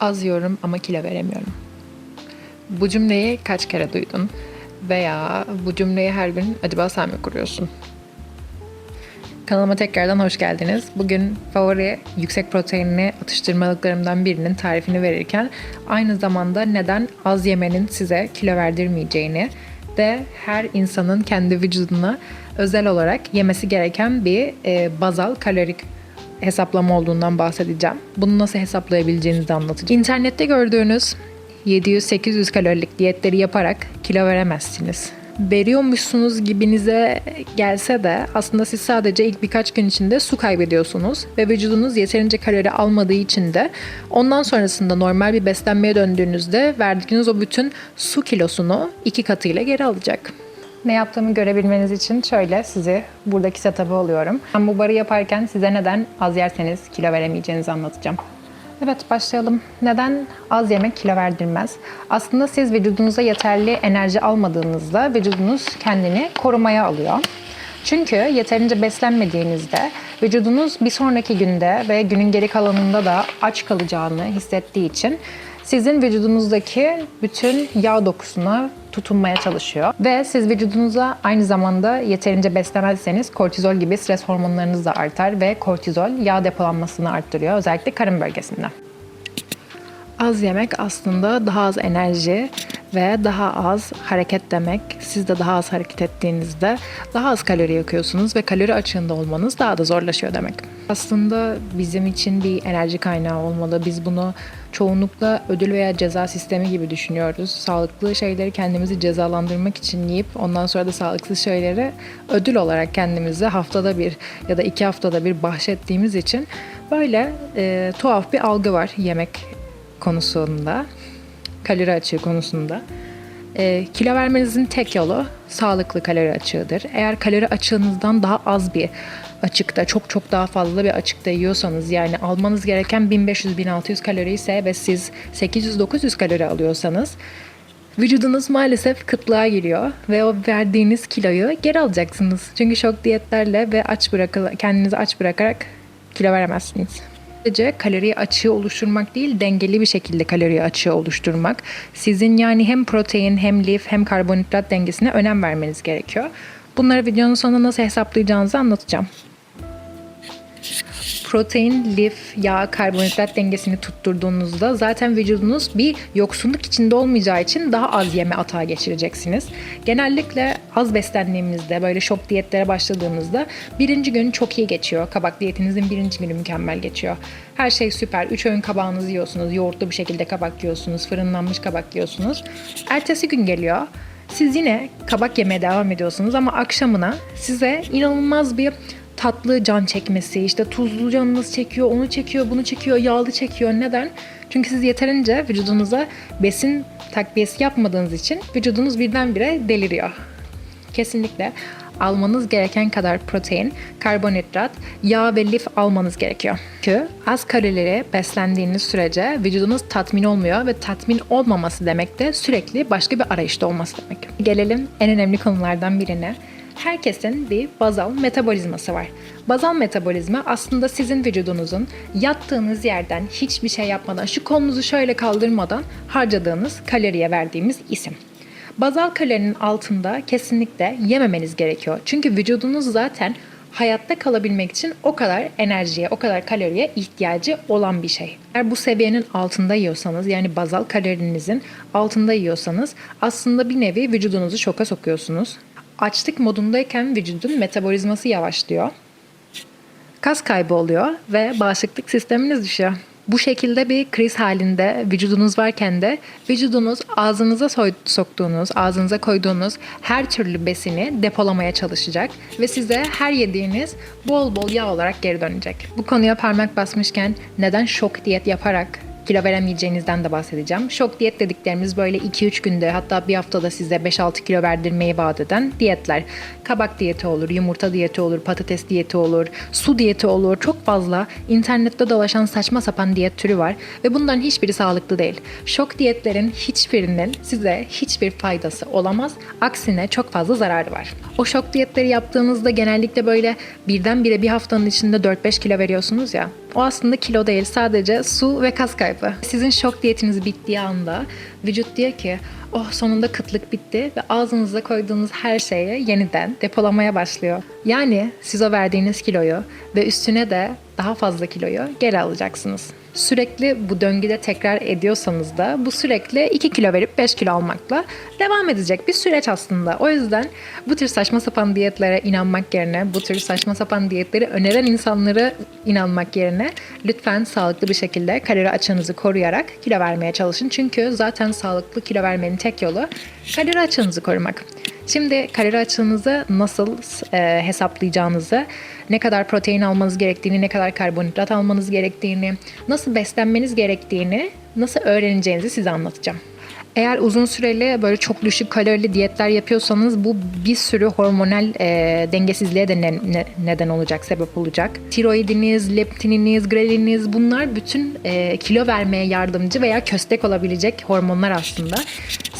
Az yiyorum ama kilo veremiyorum. Bu cümleyi kaç kere duydun? Veya bu cümleyi her gün acaba sen mi kuruyorsun? Kanalıma tekrardan hoş geldiniz. Bugün favori yüksek proteinli atıştırmalıklarımdan birinin tarifini verirken aynı zamanda neden az yemenin size kilo verdirmeyeceğini ve her insanın kendi vücuduna özel olarak yemesi gereken bir e, bazal kalorik hesaplama olduğundan bahsedeceğim. Bunu nasıl hesaplayabileceğinizi de anlatacağım. İnternette gördüğünüz 700-800 kalorilik diyetleri yaparak kilo veremezsiniz. Veriyormuşsunuz gibinize gelse de aslında siz sadece ilk birkaç gün içinde su kaybediyorsunuz ve vücudunuz yeterince kalori almadığı için de ondan sonrasında normal bir beslenmeye döndüğünüzde verdiğiniz o bütün su kilosunu iki katıyla geri alacak. Ne yaptığımı görebilmeniz için şöyle sizi buradaki setup'ı alıyorum. Ben bu barı yaparken size neden az yerseniz kilo veremeyeceğinizi anlatacağım. Evet başlayalım. Neden az yemek kilo verdirmez? Aslında siz vücudunuza yeterli enerji almadığınızda vücudunuz kendini korumaya alıyor. Çünkü yeterince beslenmediğinizde vücudunuz bir sonraki günde ve günün geri kalanında da aç kalacağını hissettiği için sizin vücudunuzdaki bütün yağ dokusuna tutunmaya çalışıyor. Ve siz vücudunuza aynı zamanda yeterince beslemezseniz kortizol gibi stres hormonlarınız da artar ve kortizol yağ depolanmasını arttırıyor özellikle karın bölgesinde. Az yemek aslında daha az enerji ve daha az hareket demek. Siz de daha az hareket ettiğinizde daha az kalori yakıyorsunuz ve kalori açığında olmanız daha da zorlaşıyor demek. Aslında bizim için bir enerji kaynağı olmalı. Biz bunu çoğunlukla ödül veya ceza sistemi gibi düşünüyoruz. Sağlıklı şeyleri kendimizi cezalandırmak için yiyip ondan sonra da sağlıksız şeyleri ödül olarak kendimize haftada bir ya da iki haftada bir bahşettiğimiz için böyle e, tuhaf bir algı var yemek konusunda, kalori açığı konusunda. E, kilo vermenizin tek yolu sağlıklı kalori açığıdır. Eğer kalori açığınızdan daha az bir açıkta, çok çok daha fazla bir açıkta yiyorsanız yani almanız gereken 1500-1600 kalori ise ve siz 800-900 kalori alıyorsanız vücudunuz maalesef kıtlığa giriyor ve o verdiğiniz kiloyu geri alacaksınız. Çünkü şok diyetlerle ve aç bırakıl kendinizi aç bırakarak kilo veremezsiniz. Sadece kalori açığı oluşturmak değil, dengeli bir şekilde kalori açığı oluşturmak. Sizin yani hem protein hem lif hem karbonhidrat dengesine önem vermeniz gerekiyor. Bunları videonun sonunda nasıl hesaplayacağınızı anlatacağım. Protein, lif, yağ, karbonhidrat dengesini tutturduğunuzda zaten vücudunuz bir yoksunluk içinde olmayacağı için daha az yeme atağı geçireceksiniz. Genellikle az beslendiğimizde böyle şok diyetlere başladığımızda birinci gün çok iyi geçiyor. Kabak diyetinizin birinci günü mükemmel geçiyor. Her şey süper. Üç öğün kabağınızı yiyorsunuz. Yoğurtlu bir şekilde kabak yiyorsunuz. Fırınlanmış kabak yiyorsunuz. Ertesi gün geliyor. Siz yine kabak yemeye devam ediyorsunuz ama akşamına size inanılmaz bir tatlı can çekmesi, işte tuzlu canınız çekiyor, onu çekiyor, bunu çekiyor, yağlı çekiyor. Neden? Çünkü siz yeterince vücudunuza besin takviyesi yapmadığınız için vücudunuz birdenbire deliriyor. Kesinlikle almanız gereken kadar protein, karbonhidrat, yağ ve lif almanız gerekiyor. Çünkü az kalorileri beslendiğiniz sürece vücudunuz tatmin olmuyor ve tatmin olmaması demek de sürekli başka bir arayışta olması demek. Gelelim en önemli konulardan birine herkesin bir bazal metabolizması var. Bazal metabolizma aslında sizin vücudunuzun yattığınız yerden hiçbir şey yapmadan, şu kolunuzu şöyle kaldırmadan harcadığınız kaloriye verdiğimiz isim. Bazal kalorinin altında kesinlikle yememeniz gerekiyor. Çünkü vücudunuz zaten hayatta kalabilmek için o kadar enerjiye, o kadar kaloriye ihtiyacı olan bir şey. Eğer bu seviyenin altında yiyorsanız yani bazal kalorinizin altında yiyorsanız aslında bir nevi vücudunuzu şoka sokuyorsunuz. Açlık modundayken vücudun metabolizması yavaşlıyor. Kas kaybı oluyor ve bağışıklık sisteminiz düşüyor. Bu şekilde bir kriz halinde vücudunuz varken de vücudunuz ağzınıza soktuğunuz, ağzınıza koyduğunuz her türlü besini depolamaya çalışacak ve size her yediğiniz bol bol yağ olarak geri dönecek. Bu konuya parmak basmışken neden şok diyet yaparak kilo veremeyeceğinizden de bahsedeceğim. Şok diyet dediklerimiz böyle 2-3 günde hatta bir haftada size 5-6 kilo verdirmeyi vaat eden diyetler. Kabak diyeti olur, yumurta diyeti olur, patates diyeti olur, su diyeti olur. Çok fazla internette dolaşan saçma sapan diyet türü var ve bunların hiçbiri sağlıklı değil. Şok diyetlerin hiçbirinin size hiçbir faydası olamaz. Aksine çok fazla zararı var. O şok diyetleri yaptığınızda genellikle böyle birdenbire bir haftanın içinde 4-5 kilo veriyorsunuz ya. O aslında kilo değil sadece su ve kas kaybı. Sizin şok diyetiniz bittiği anda vücut diyor ki oh sonunda kıtlık bitti ve ağzınıza koyduğunuz her şeyi yeniden depolamaya başlıyor. Yani siz o verdiğiniz kiloyu ve üstüne de daha fazla kiloyu geri alacaksınız. Sürekli bu döngüde tekrar ediyorsanız da bu sürekli 2 kilo verip 5 kilo almakla devam edecek bir süreç aslında. O yüzden bu tür saçma sapan diyetlere inanmak yerine, bu tür saçma sapan diyetleri öneren insanlara inanmak yerine lütfen sağlıklı bir şekilde kalori açığınızı koruyarak kilo vermeye çalışın. Çünkü zaten sağlıklı kilo vermenin tek yolu kalori açığınızı korumak. Şimdi kalori açığınızı nasıl e, hesaplayacağınızı, ne kadar protein almanız gerektiğini, ne kadar karbonhidrat almanız gerektiğini, nasıl beslenmeniz gerektiğini, nasıl öğreneceğinizi size anlatacağım. Eğer uzun süreli böyle çok düşük kalorili diyetler yapıyorsanız bu bir sürü hormonal e, dengesizliğe de ne- ne- neden olacak, sebep olacak. Tiroidiniz, leptininiz, greliniz bunlar bütün e, kilo vermeye yardımcı veya köstek olabilecek hormonlar aslında.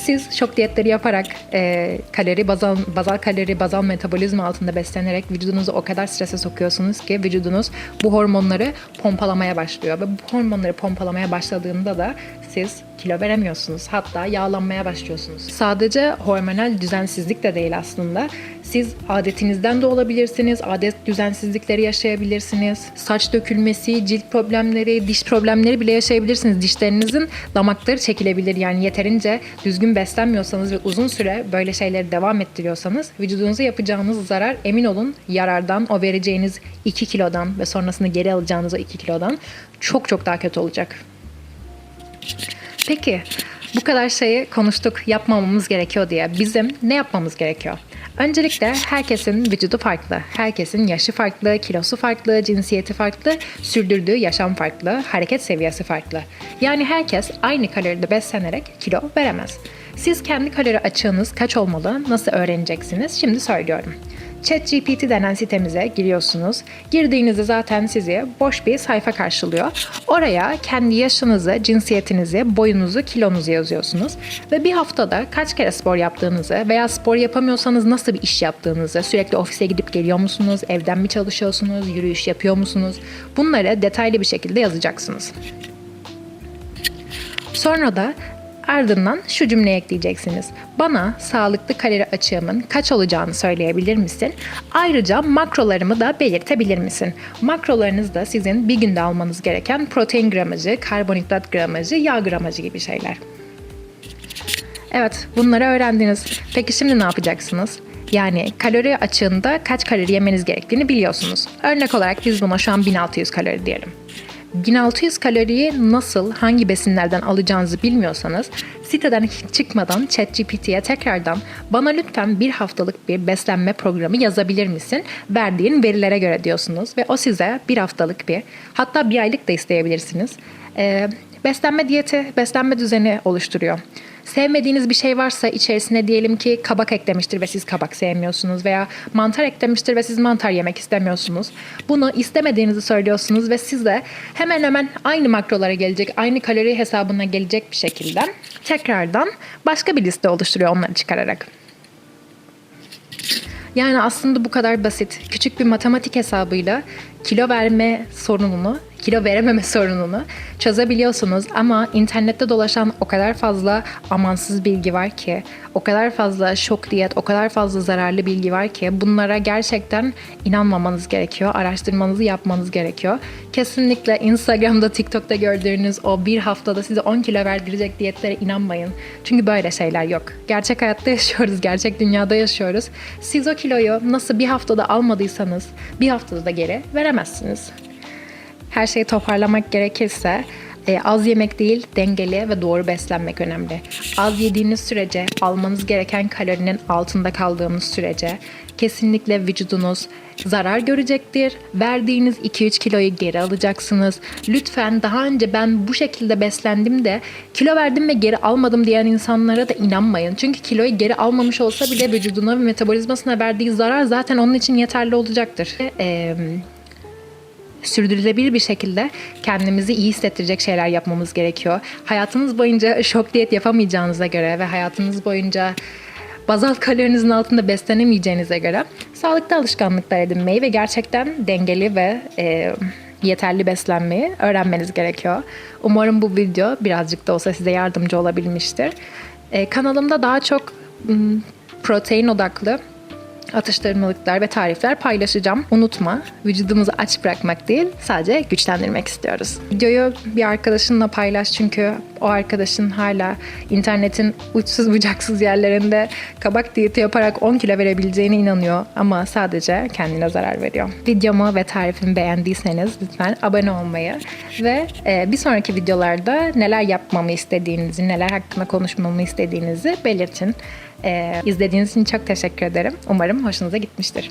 Siz şok diyetleri yaparak e, kalori, bazal, bazal kalori, bazal metabolizma altında beslenerek vücudunuzu o kadar strese sokuyorsunuz ki vücudunuz bu hormonları pompalamaya başlıyor. Ve bu hormonları pompalamaya başladığında da siz kilo veremiyorsunuz. Hatta yağlanmaya başlıyorsunuz. Sadece hormonal düzensizlik de değil aslında. Siz adetinizden de olabilirsiniz. Adet düzensizlikleri yaşayabilirsiniz. Saç dökülmesi, cilt problemleri, diş problemleri bile yaşayabilirsiniz. Dişlerinizin damakları çekilebilir. Yani yeterince düzgün beslenmiyorsanız ve uzun süre böyle şeyleri devam ettiriyorsanız vücudunuza yapacağınız zarar emin olun yarardan o vereceğiniz 2 kilodan ve sonrasında geri alacağınız o 2 kilodan çok çok daha kötü olacak. Peki bu kadar şeyi konuştuk yapmamamız gerekiyor diye bizim ne yapmamız gerekiyor? Öncelikle herkesin vücudu farklı. Herkesin yaşı farklı, kilosu farklı, cinsiyeti farklı, sürdürdüğü yaşam farklı, hareket seviyesi farklı. Yani herkes aynı kaloride beslenerek kilo veremez. Siz kendi kalori açığınız kaç olmalı, nasıl öğreneceksiniz? Şimdi söylüyorum. ChatGPT denen sitemize giriyorsunuz. Girdiğinizde zaten sizi boş bir sayfa karşılıyor. Oraya kendi yaşınızı, cinsiyetinizi, boyunuzu, kilonuzu yazıyorsunuz. Ve bir haftada kaç kere spor yaptığınızı veya spor yapamıyorsanız nasıl bir iş yaptığınızı, sürekli ofise gidip geliyor musunuz, evden mi çalışıyorsunuz, yürüyüş yapıyor musunuz? Bunları detaylı bir şekilde yazacaksınız. Sonra da ardından şu cümleyi ekleyeceksiniz. Bana sağlıklı kalori açığımın kaç olacağını söyleyebilir misin? Ayrıca makrolarımı da belirtebilir misin? Makrolarınız da sizin bir günde almanız gereken protein gramajı, karbonhidrat gramajı, yağ gramajı gibi şeyler. Evet, bunları öğrendiniz. Peki şimdi ne yapacaksınız? Yani kalori açığında kaç kalori yemeniz gerektiğini biliyorsunuz. Örnek olarak biz buna şu an 1600 kalori diyelim. 1600 kaloriyi nasıl, hangi besinlerden alacağınızı bilmiyorsanız siteden hiç çıkmadan ChatGPT'ye tekrardan bana lütfen bir haftalık bir beslenme programı yazabilir misin? Verdiğin verilere göre diyorsunuz ve o size bir haftalık bir hatta bir aylık da isteyebilirsiniz. Ee, beslenme diyeti, beslenme düzeni oluşturuyor. Sevmediğiniz bir şey varsa içerisine diyelim ki kabak eklemiştir ve siz kabak sevmiyorsunuz veya mantar eklemiştir ve siz mantar yemek istemiyorsunuz. Bunu istemediğinizi söylüyorsunuz ve size hemen hemen aynı makrolara gelecek, aynı kalori hesabına gelecek bir şekilde tekrardan başka bir liste oluşturuyor onları çıkararak. Yani aslında bu kadar basit. Küçük bir matematik hesabıyla kilo verme sorununu, kilo verememe sorununu çözebiliyorsunuz ama internette dolaşan o kadar fazla amansız bilgi var ki, o kadar fazla şok diyet, o kadar fazla zararlı bilgi var ki bunlara gerçekten inanmamanız gerekiyor. Araştırmanızı yapmanız gerekiyor. Kesinlikle Instagram'da, TikTok'ta gördüğünüz o bir haftada size 10 kilo verdirecek diyetlere inanmayın. Çünkü böyle şeyler yok. Gerçek hayatta yaşıyoruz, gerçek dünyada yaşıyoruz. Siz o kiloyu nasıl bir haftada almadıysanız bir haftada da geri veremezsiniz. Her şeyi toparlamak gerekirse e, az yemek değil, dengeli ve doğru beslenmek önemli. Az yediğiniz sürece, almanız gereken kalorinin altında kaldığınız sürece kesinlikle vücudunuz zarar görecektir. Verdiğiniz 2-3 kiloyu geri alacaksınız. Lütfen daha önce ben bu şekilde beslendim de kilo verdim ve geri almadım diyen insanlara da inanmayın. Çünkü kiloyu geri almamış olsa bile vücuduna ve metabolizmasına verdiği zarar zaten onun için yeterli olacaktır. Eee sürdürülebilir bir şekilde kendimizi iyi hissettirecek şeyler yapmamız gerekiyor. Hayatınız boyunca şok diyet yapamayacağınıza göre ve hayatınız boyunca bazal kalorinizin altında beslenemeyeceğinize göre sağlıklı alışkanlıklar edinmeyi ve gerçekten dengeli ve e, yeterli beslenmeyi öğrenmeniz gerekiyor. Umarım bu video birazcık da olsa size yardımcı olabilmiştir. Ee, kanalımda daha çok protein odaklı atıştırmalıklar ve tarifler paylaşacağım. Unutma, vücudumuzu aç bırakmak değil, sadece güçlendirmek istiyoruz. Videoyu bir arkadaşınla paylaş çünkü o arkadaşın hala internetin uçsuz bucaksız yerlerinde kabak diyeti yaparak 10 kilo verebileceğine inanıyor ama sadece kendine zarar veriyor. Videomu ve tarifimi beğendiyseniz lütfen abone olmayı ve e, bir sonraki videolarda neler yapmamı istediğinizi, neler hakkında konuşmamı istediğinizi belirtin. Ee, izlediğiniz için çok teşekkür ederim. Umarım hoşunuza gitmiştir.